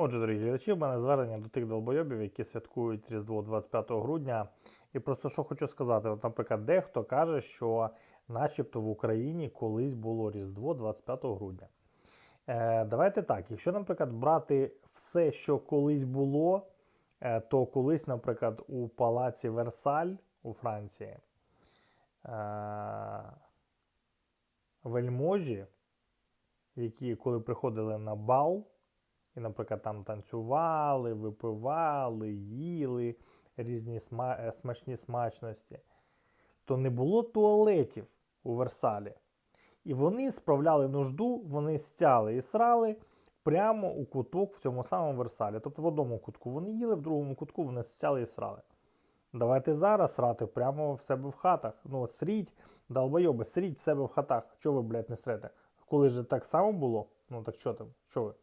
Отже, дорогі глядачі, в мене звернення до тих долбойобів, які святкують Різдво 25 грудня. І просто що хочу сказати: от, наприклад, дехто каже, що начебто в Україні колись було Різдво 25 грудня. Е, давайте так, якщо, наприклад, брати все, що колись було, е, то колись, наприклад, у палаці Версаль у Франції е, вельможі, які коли приходили на бал, і, наприклад, там танцювали, випивали, їли різні сма- е, смачні смачності, то не було туалетів у Версалі. І вони справляли нужду, вони стяли і срали прямо у куток в цьому самому Версалі. Тобто в одному кутку вони їли, в другому кутку вони стяли і срали. Давайте зараз срати прямо в себе в хатах. Ну, сріть, долбойоби, сріть в себе в хатах. Чого ви, блядь, не срете? Коли ж так само було? Ну так що там? Що ви?